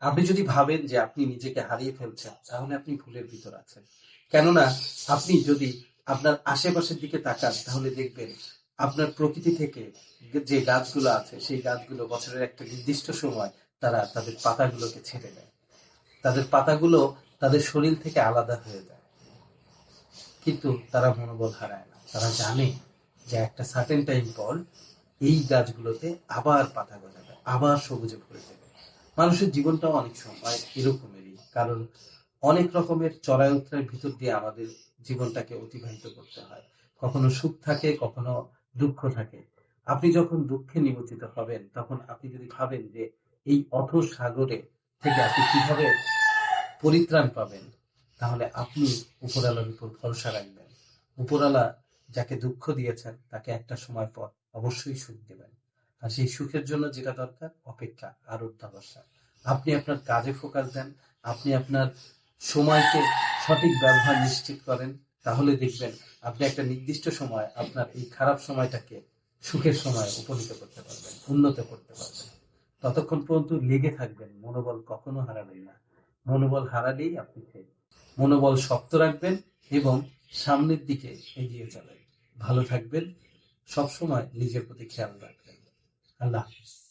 আপনি যদি ভাবেন যে আপনি নিজেকে হারিয়ে ফেলছেন, তাহলে আপনি ভুলের ভিতর আছেন। কেননা আপনি যদি আপনার আশেপাশের দিকে তাকান, তাহলে দেখবেন আপনার প্রকৃতি থেকে যে গাছগুলো আছে, সেই গাছগুলো বছরের একটা নির্দিষ্ট সময় তারা তাদের পাতাগুলোকে ছেড়ে দেয়। তাদের পাতাগুলো তাদের শরীর থেকে আলাদা হয়ে যায়। কিন্তু তারা মনোবল হারায় না। তারা জানে যে একটা সার্টেন টাইম পর এই গাছগুলোতে আবার পাতা গজাবে, আবার সবুজে ভরে যাবে। মানুষের জীবনটাও অনেক সময় এরকমেরই, কারণ অনেক রকমের চড়াই উত্তরের ভিতর দিয়ে আমাদের জীবনটাকে অতিবাহিত করতে হয়। কখনো সুখ থাকে, কখনো দুঃখ থাকে। আপনি যখন দুঃখে নিমজ্জিত হবেন, তখন আপনি যদি ভাবেন যে এই অথ সাগরে থেকে আপনি কীভাবে পরিত্রাণ পাবেন, তাহলে আপনি উপরালার উপর ভরসা রাখবেন। উপরালা যাকে দুঃখ দিয়েছেন, তাকে একটা সময় পর অবশ্যই সুখ দেবেন। আর সেই সুখের জন্য যেটা দরকার, অপেক্ষা, আর অধ্যাবসা আপনি আপনার কাজে ফোকাস দেন, আপনি আপনার সময়কে সঠিক ব্যবহার নিশ্চিত করেন, তাহলে দেখবেন আপনি একটা নির্দিষ্ট সময় আপনার এই খারাপ সময়টাকে সুখের সময় উপনীত করতে পারবেন, উন্নত করতে পারবেন। ততক্ষণ পর্যন্ত লেগে থাকবেন, মনোবল কখনো হারাবেন না। মনোবল হারালেই আপনি মনোবল শক্ত রাখবেন এবং সামনের দিকে এগিয়ে যাবেন। ভালো থাকবেন, সবসময় নিজের প্রতি খেয়াল রাখবেন। الله. حافظ